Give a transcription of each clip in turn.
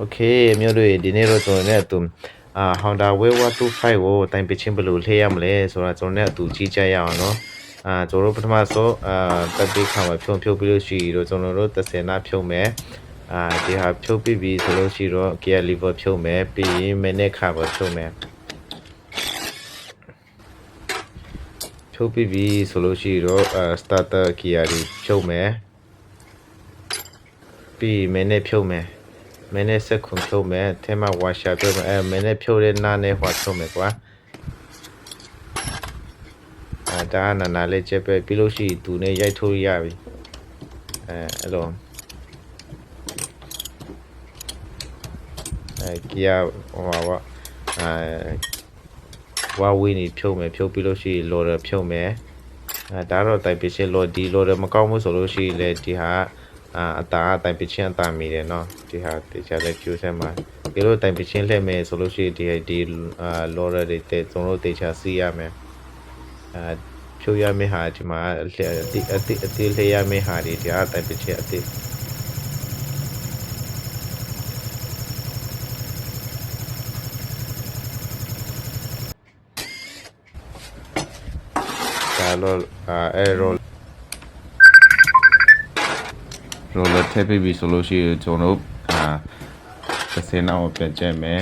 โอเคမြို့တို့ဒီနေ့တော့ကျွန်တော်နဲ့အတူအာ Honda Wave 25ကိုတိုင်ပချင်းဘယ်လိုလှည့်ရမလဲဆိုတာကျွန်တော်နဲ့အတူကြည့်ကြရအောင်เนาะအာကျွန်တော်တို့ပထမဆုံးအာတက်ပြီးခါမှာဖြုံဖြုတ်ပြီးလို့ရှိရင်တော့ကျွန်တော်တို့30နာဖြုံမယ်အာဒီဟာဖြုတ်ပြီးပြီဆိုလို့ရှိတော့ gear lever ဖြုံမယ်ပြီးရင် minute cover ဖြုံမယ်ဖြုတ်ပြီးပြီဆိုလို့ရှိတော့အာ starter gear တွေဖြုံမယ်ပြီး minute ဖြုံမယ် မင်းနဲ့စက်ခွန်ဖြုတ်မယ်အဲမှာဝါရှာဖြုတ်မယ်အဲမင်းနဲ့ဖြုတ်တဲ့နားနဲ့ဟွာဖြုတ်မယ်ကွာအဲဒါကနာနာလေးချက်ပဲပြီးလို့ရှိရင်သူနဲ့ရိုက်ထိုးရပြီအဲအဲ့လိုအဲကီယာဟိုပါဗောအဲဝါဝင်းနေဖြုတ်မယ်ဖြုတ်ပြီးလို့ရှိရင်လော်ရဖြုတ်မယ်အဲဒါတော့တိုင်ပစ်ရှင်းလော်ဒီလော်ရမကောင်းဘူးဆိုလို့ရှိရင်လေဒီဟာ အာအတာအတိုင်ပချင်းအတာမိတယ်เนาะဒီဟာတေချာလေးကျိုးဆက်မှာဒီလိုတိုင်ပချင်းလှည့်မယ်ဆိုလို့ရှိရင်ဒီဒီအာလော်ရတွေတဲ့ကျွန်တော်တို့တေချာစီးရမယ်အာဖြိုးရမယ့်ဟာဒီမှာအလှအတိအတိအတိလှည့်ရမယ့်ဟာဒီဒီဟာတိုင်ပချင်းအတိဒါလောအာအဲရော ရိုလာထည့်ပေးပြီဆိုလို့ရှိရင်ကျွန်တော်တို့အာ30နောက်ပြန်ကျက်မယ်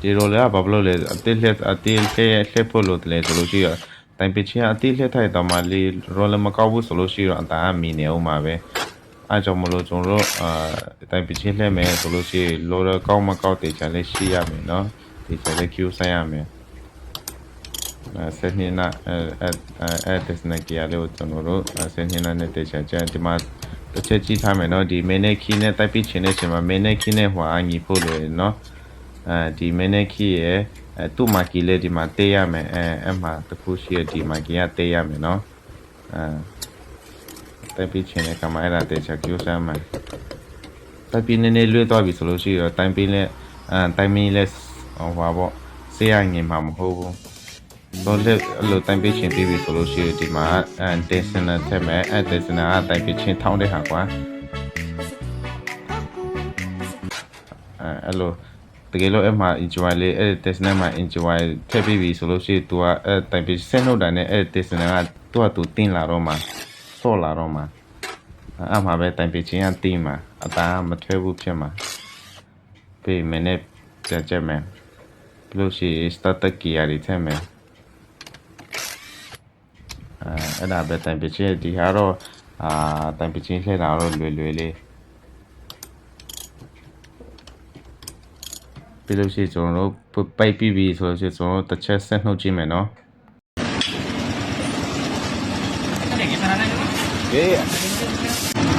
ဒီရိုလာကဘာဖြစ်လို့လဲအတိလက်အတိလက်လက်ဖို့လို့လဲဆိုလို့ရှိရင်တိုင်ပချင်းအတိလက်ထိုက်တော့မှလေရိုလာမကောက်ဘူးဆိုလို့ရှိရင်အတာအမီနေအောင်ပါပဲအားကြောင့်မလို့ကျွန်တော်တို့အာတိုင်ပချင်းလက်မယ်ဆိုလို့ရှိရင်လိုရကောက်မကောက်တေချာလေးရှိရမယ်နော်ဒီချာလေး queue ဆိုင်ရမယ် အဲဆက်နေနာအဲအဲအဲတက်စနကီယာလေးကိုကျွန်တော်တို့ဆက်နေနာနဲ့တေချာကျဒီမှာတစ်ချက်ကြည့်ထားမယ်နော်ဒီ minute key နဲ့တိုက်ပြီးချင်တဲ့အချိန်မှာ minute key နဲ့ဟိုအညီဖို့လို့ရနော်အဲဒီ minute key ရဲ့အဲသူ့မှာ key လေးဒီမှာတေးရမယ်အဲအဲ့မှာတစ်ခုရှိရဒီမှာ key ကတေးရမယ်နော်အဲတိုက်ပြီးချင်တဲ့ကမှအဲ့ဒါတေချာ queue ဆမ်းမယ်တိုက်ပြီးနည်းနည်းလွှဲသွားပြီဆိုလို့ရှိရင်တိုင်ပြီးလဲအဲတိုင်မီလဲဟိုပါပေါ့ဆေးရငင်မှာမဟုတ်ဘူး တော့လက်အဲ့လိုတိုင်ပေးချင်းပြီးပြီဆိုလို့ရှိရင်ဒီမှာအဲ destination ထည့်မယ်အဲ destination ကတိုင်ပေးချင်းထောင်းတဲ့ဟာကွာအဲအဲ့လိုတကယ်လို့အဲ့မှာ enjoy လေးအဲ့ destination မှာ enjoy ထည့်ပြီးပြီဆိုလို့ရှိရင် तू ကအဲ့တိုင်ပေးဆင်းနှုတ်တိုင်းနဲ့အဲ့ destination က तू က तू တင်းလာတော့မှာဆော့လာတော့မှာအဲ့မှာပဲတိုင်ပေးချင်းကတင်းမှာအသားမထွဲဘူးဖြစ်မှာပြီးမနေ့ကြက်ကြက်မယ်ပြီးလို့ရှိရင် starter gear တွေထည့်မယ် အဲအဲ့ဒါပဲတိုင်ပချင်းဒီဟာတော့အာတိုင်ပချင်းလှည့်တာတော့လွယ်လွယ်လေးပြီးလို့ရှိရင်ကျွန်တော်တို့ပိတ်ပြီးပြီဆိုလို့ရှိရင်ကျွန်တော်တို့တစ်ချက်ဆက်နှုတ်ကြည့်မယ်နော် Ano,